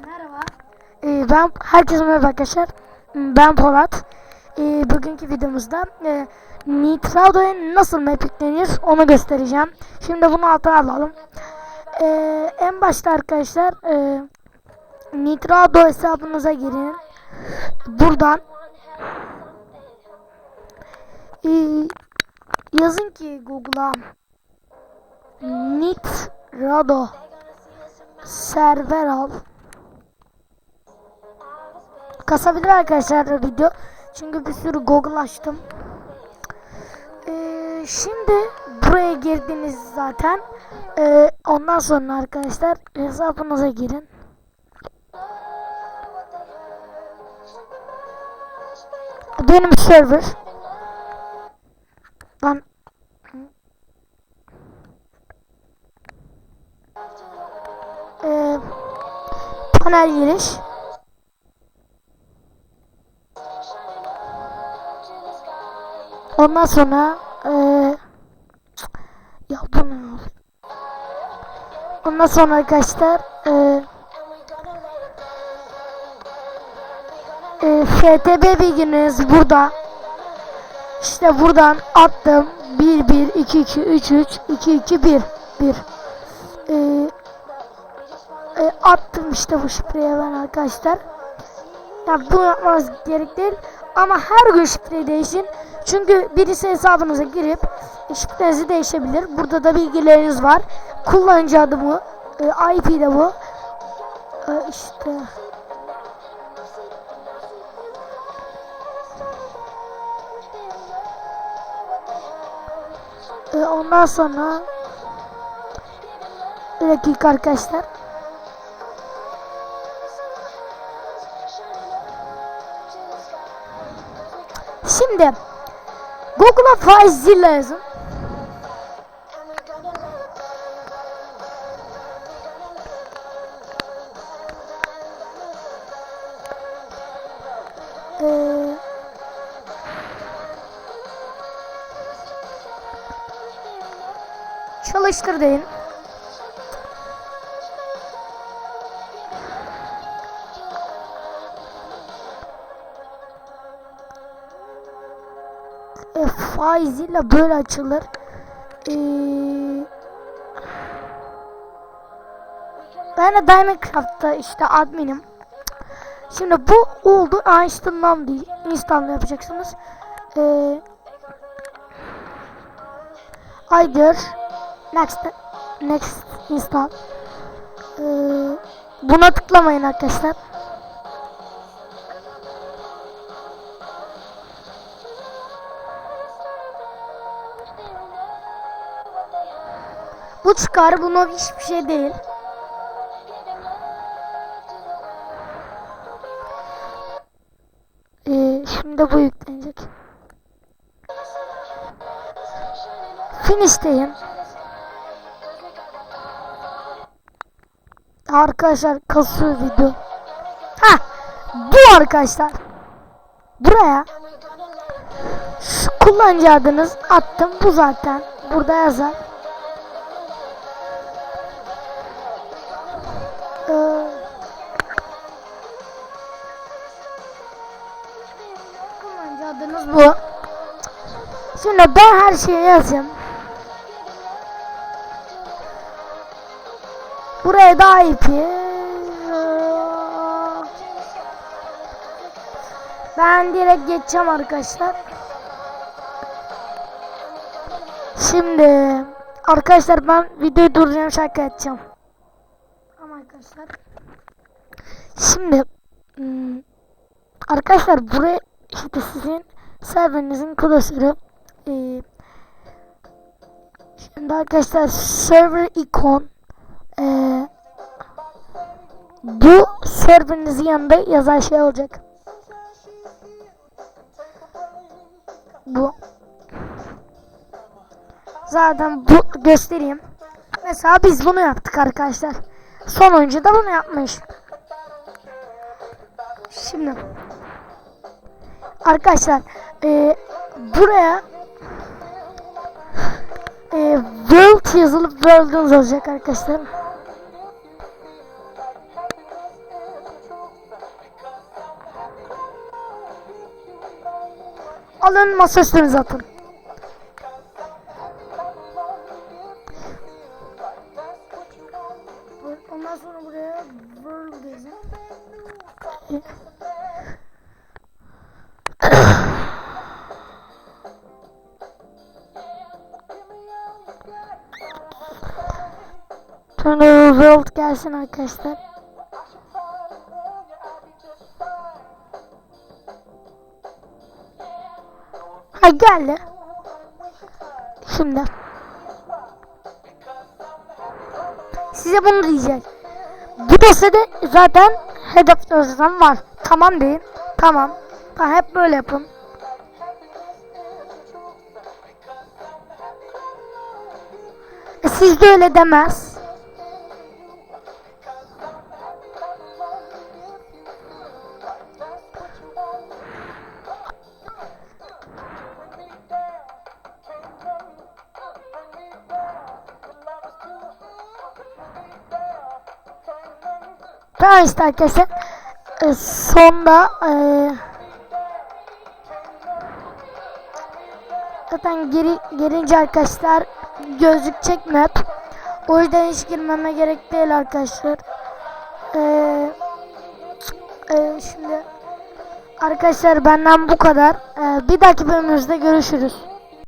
Merhaba. Ee, ben herkese merhaba arkadaşlar. Ben Polat. Ee, bugünkü videomuzda e, Nitrado'ya nasıl map yüklenir onu göstereceğim. Şimdi bunu altına alalım. Ee, en başta arkadaşlar e, Nitrado hesabınıza girin. Buradan e, yazın ki Google'a Nitrado server al. Kasabilir arkadaşlar video. Çünkü bir sürü Google açtım. Ee, şimdi buraya girdiniz zaten. Ee, ondan sonra arkadaşlar hesabınıza girin. Benim server. Lan Ee, panel giriş. Ondan sonra eee ya bu ne abi? Ondan sonra arkadaşlar eee e, FTB bilginiz burada. İşte buradan attım. 1 1 2 2 3 3 2 2 1 1. Eee e, attım işte bu şifreye ben arkadaşlar. Ya bunu yapmanız gerek. Ama her gün şifreyi değişin. Çünkü birisi hesabınıza girip e, şifrenizi değişebilir. Burada da bilgileriniz var. Kullanıcı adı bu. E, IP de bu. E, işte. E, ondan sonra bir dakika arkadaşlar. Şimdi Google'a Faizilla yazın. Ee, çalıştır deyin. Faiziyle böyle açılır. E, ben de Diamondcraft'ta işte adminim. Şimdi bu oldu. Einstein'dan değil. Install yapacaksınız. E, Aydır. Next. Next install. E, buna tıklamayın arkadaşlar. Bu çıkar. Buna hiçbir şey değil. Ee, şimdi bu yüklenecek. Finish deyin. Arkadaşlar kasıyor video. Ha, bu arkadaşlar. Buraya kullanıcı adınız attım. Bu zaten. Burada yazar. Şimdi ben her şeyi yazayım. Buraya da IP. Ben direkt geçeceğim arkadaşlar. Şimdi arkadaşlar ben videoyu durduracağım şarkı açacağım. Tamam arkadaşlar. Şimdi hmm, arkadaşlar buraya işte sizin serverinizin klasörü ee, şimdi arkadaşlar server icon ee, bu serverinizin yanında yazan şey olacak. Bu. Zaten bu göstereyim. Mesela biz bunu yaptık arkadaşlar. Son oyuncu da bunu yapmış. Şimdi arkadaşlar e, buraya Guild yazılıp böldüğünüz olacak arkadaşlar. Alın masa üstünüze atın. Ondan sonra buraya World diyeceğim. Sonra World gelsin arkadaşlar. Ha geldi. Şimdi. Size bunu diyecek. Bu dosyada zaten hedef dosyam var. Tamam deyin. Tamam. Tamam hep böyle yapın. E, siz de öyle demez. Tamam işte arkadaşlar. E, sonda e, zaten geri gelince arkadaşlar gözlük çekmep. O yüzden hiç girmeme gerek değil arkadaşlar. E, e, şimdi arkadaşlar benden bu kadar. E, bir dahaki bölümümüzde görüşürüz.